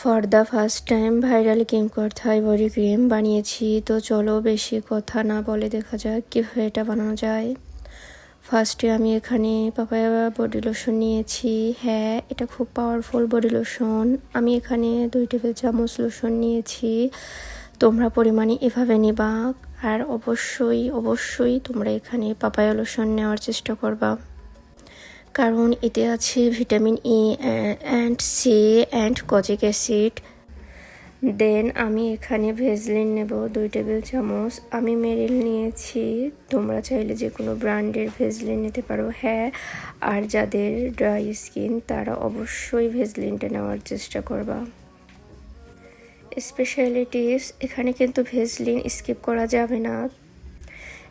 For the first time viral cream কথায় body cream বানিয়েছি। তো চলো বেশি কথা না বলে দেখা যাক কীভাবে এটা বানানো যায়। ফার্স্টে আমি এখানে পাপায়া বডি লোশন নিয়েছি। হ্যাঁ এটা খুব পাওয়ারফুল বডি লোশন আমি এখানে দুই টেবিল চামচ লোশন নিয়েছি। তোমরা পরিমাণে এভাবে নিবা। আর অবশ্যই অবশ্যই তোমরা এখানে পাপায়া লোশন নেওয়ার চেষ্টা করবা। কারণ এতে আছে vitamin E and C and kojic acid. Then আমি এখানে ভেজলিন নেব, দুই টেবিল চামচ। আমি মেরিল নিয়েছি। তোমরা চাইলে যে কোনো ব্র্যান্ডের ভেজলিন নিতে পারো। হ্যাঁ আর যাদের ড্রাই স্কিন, তারা অবশ্যই ভেজলিনটা নেওয়ার চেষ্টা করবা। স্পেশালিটিস, এখানে কিন্তু ভেজলিন স্কিপ করা যাবে না।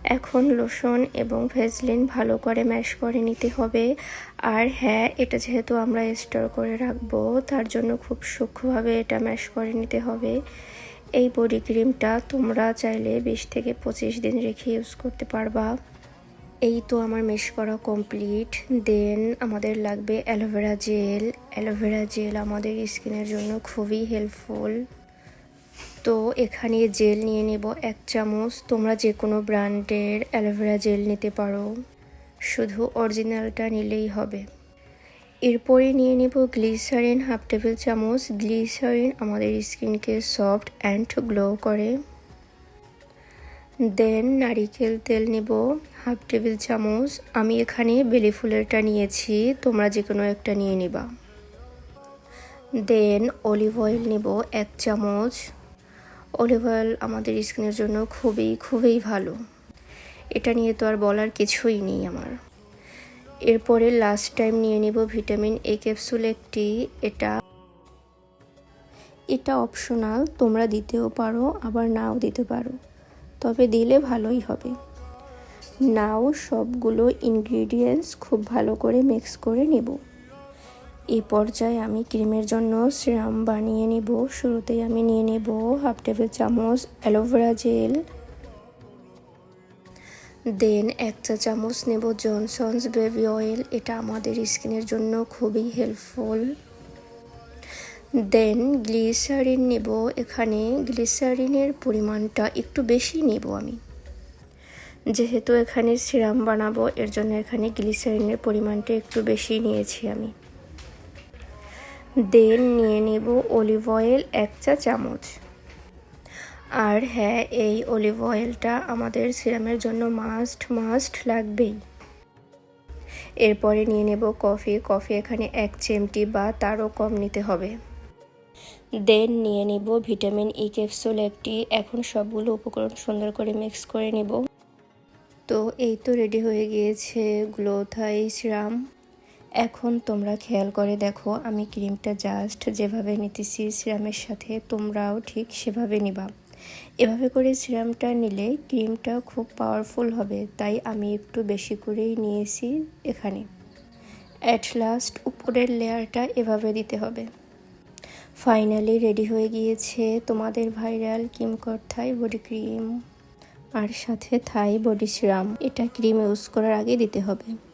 এখন লোশন এবং ভেজলিন ভালো করে ম্যাশ করে নিতে হবে। আর হ্যাঁ এটা যেহেতু আমরা স্টোর করে রাখব, তার জন্য খুব সূক্ষ্মভাবে এটা ম্যাশ করে নিতে হবে। এই বডি ক্রিমটা তোমরা চাইলে বিশ থেকে পঁচিশ দিন রেখে ইউজ করতে পারবা। এই তো আমার মেশ করা কমপ্লিট। দেন আমাদের লাগবে অ্যালোভেরা জেল। অ্যালোভেরা জেল আমাদের স্কিনের জন্য খুবই হেল্পফুল। তো এখানে জেল নিয়ে নেব এক চামচ। তোমরা যে কোনো ব্র্যান্ডের অ্যালোভেরা জেল নিতে পারো। শুধু অরিজিনালটা নিলেই হবে। এরপরে নিয়ে নেব গ্লিসারিন হাফ টেবিল চামচ। গ্লিসারিন আমাদের স্কিনকে সফট অ্যান্ড গ্লো করে। দেন নারিকেল তেল নেব হাফ টেবিল চামচ। আমি এখানে বেলি ফুলেরটা নিয়েছি। তোমরা যে কোনো একটা নিয়ে নিবা। দেন অলিভ অয়েল নেব এক চামচ। অলিভ অয়েল আমাদের স্কিনের জন্য খুবই খুবই ভালো। এটা নিয়ে তো আর বলার কিছুই নেই আমার। এরপরে লাস্ট টাইম নিয়ে নিব ভিটামিন এ ক্যাপসুল একটি। এটা এটা অপশনাল তোমরা দিতেও পারো, আবার নাও দিতে পারো। তবে দিলে ভালোই হবে। নাও সবগুলো ইনগ্রিডিয়েন্টস খুব ভালো করে মিক্স করে নেব। এই পর্যায়ে আমি ক্রিমের জন্য সিরাম বানিয়ে নেব। শুরুতেই আমি নিয়ে নেব হাফ টেবিল চামচ অ্যালোভেরা জেল। দেন এক চা চামচ নেব জনসন্স বেবি অয়েল। এটা আমাদের স্কিনের জন্য খুবই হেল্পফুল। দেন গ্লিসারিন নেব। এখানে গ্লিসারিনের পরিমাণটা একটু বেশি নেব আমি। যেহেতু এখানে সিরাম বানাবো, এর জন্য এখানে গ্লিসারিনের পরিমাণটা একটু বেশি নিয়েছি আমি। দেন নিয়ে নেব অলিভ অয়েল এক চা চামচ। আর হ্যাঁ এই অলিভ অয়েলটা আমাদের সিরামের জন্য মাস্ট মাস্ট লাগবেই। এরপরে নিয়ে নেব কফি। কফি এখানে এক চেমটি বা তারও কম নিতে হবে। দেন নিয়ে নিব ভিটামিন ই, ক্যাপসুল একটি। এখন সবগুলো উপকরণ সুন্দর করে মিক্স করে নেব। তো এই তো রেডি হয়ে গিয়েছে গ্লোথাই সিরাম। এখন তোমরা খেয়াল করে দেখো, আমি ক্রিমটা জাস্ট যেভাবে নিতেছি সিরামের সাথে, তোমরাও ঠিক সেভাবে নিবা। এভাবে করে সিরামটা নিলে ক্রিমটা খুব পাওয়ারফুল হবে, তাই আমি একটু বেশি করেই নিয়েছি এখানে। অ্যাট লাস্ট উপরের লেয়ারটা এভাবে দিতে হবে। ফাইনালি রেডি হয়ে গিয়েছে তোমাদের viral Kim Thai body cream আর সাথে থাই বডি সিরাম এটা ক্রিম ইউজ করার আগে দিতে হবে।